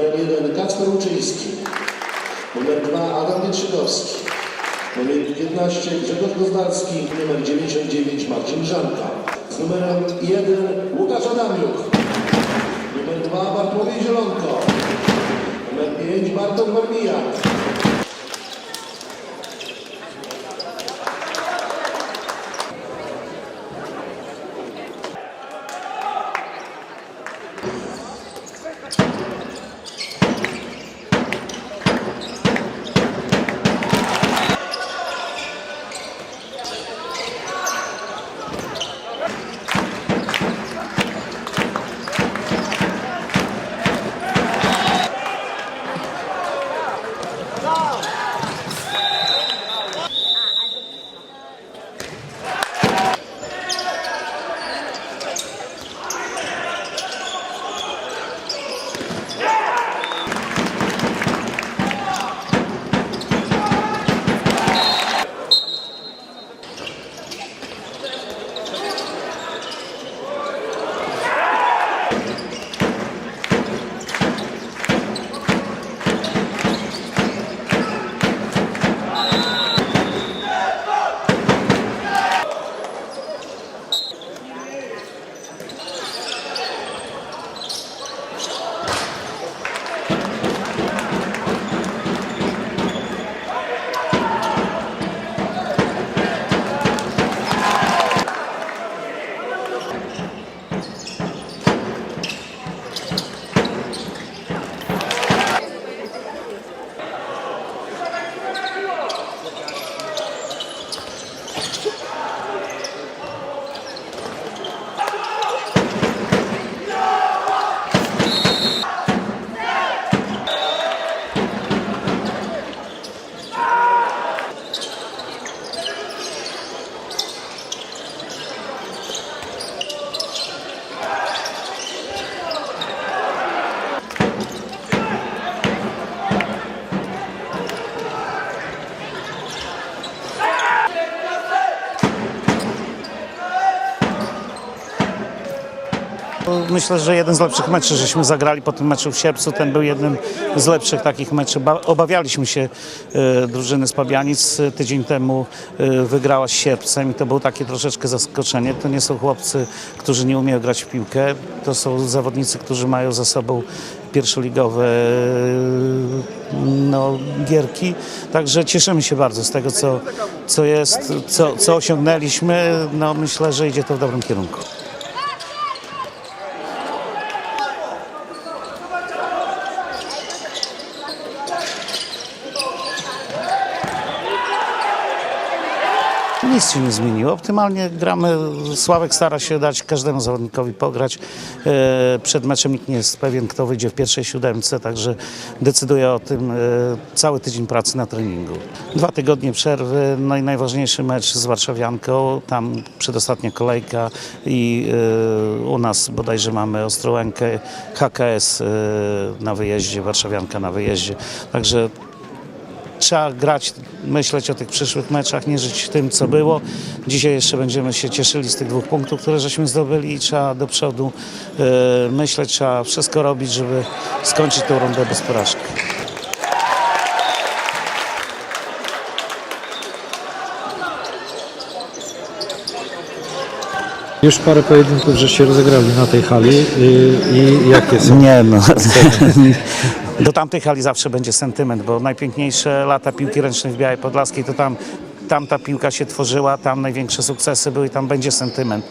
1 Kacper Łuczyński. Numer 2 Adam Wietrzykowski. Numer 15 Grzegorz Gozdalski. Numer 99 Marcin Grzanka. Z numerem 1 Łukasz Adamiuk. Numer 2 Bartłomiej Zielonko. Numer 5 Bartosz Marmijak. Myślę, że jeden z lepszych meczów, żeśmy zagrali po tym meczu w Sierpcu. Ten był jednym z lepszych takich meczów. Ba- Obawialiśmy się e, drużyny z Pabianic. Tydzień temu e, wygrała z Sierpcem i to było takie troszeczkę zaskoczenie. To nie są chłopcy, którzy nie umieją grać w piłkę. To są zawodnicy, którzy mają za sobą pierwszoligowe e, no, gierki. Także cieszymy się bardzo z tego, co, co jest, co, co osiągnęliśmy. No, myślę, że idzie to w dobrym kierunku. Nic się nie zmieniło. Optymalnie gramy. Sławek stara się dać każdemu zawodnikowi pograć. E, Przed meczem nikt nie jest pewien, kto wyjdzie w pierwszej siódemce, także decyduje o tym e, cały tydzień pracy na treningu. Dwa tygodnie przerwy, no i najważniejszy mecz z Warszawianką. Tam przedostatnia kolejka i e, u nas bodajże mamy Ostrołękę, HKS na wyjeździe, Warszawianka na wyjeździe. Także trzeba grać, myśleć o tych przyszłych meczach, nie żyć tym, co było. Dzisiaj jeszcze będziemy się cieszyli z tych dwóch punktów, które żeśmy zdobyli i trzeba do przodu e, myśleć, trzeba wszystko robić, żeby skończyć tę rundę bez porażki. Już parę pojedynków, że się rozegrali na tej hali i, i jakie są? Nie no. Do tamtej hali zawsze będzie sentyment, bo najpiękniejsze lata piłki ręcznej w Białej Podlaskiej to tam, tam ta piłka się tworzyła, tam największe sukcesy były i tam będzie sentyment.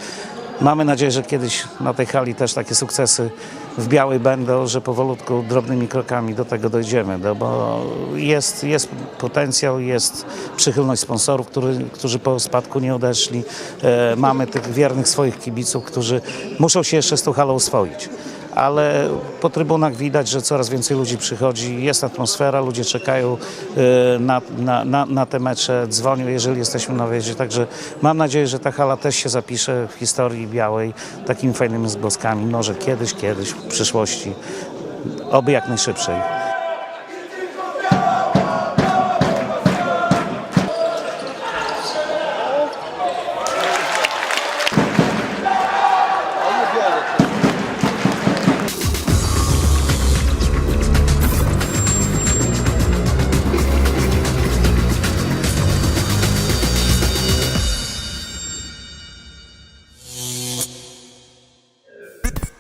Mamy nadzieję, że kiedyś na tej hali też takie sukcesy w Białej będą, że powolutku, drobnymi krokami do tego dojdziemy, no bo jest, jest potencjał, jest przychylność sponsorów, który, którzy po spadku nie odeszli. E, mamy tych wiernych swoich kibiców, którzy muszą się jeszcze z tą halą oswoić ale po trybunach widać, że coraz więcej ludzi przychodzi, jest atmosfera, ludzie czekają e, na, na, na, na te mecze, dzwonią, jeżeli jesteśmy na wyjeździe, także mam nadzieję, że ta hala też się zapisze w historii białej takimi fajnymi zgłoskami, może kiedyś, kiedyś, w przyszłości, oby jak najszybciej.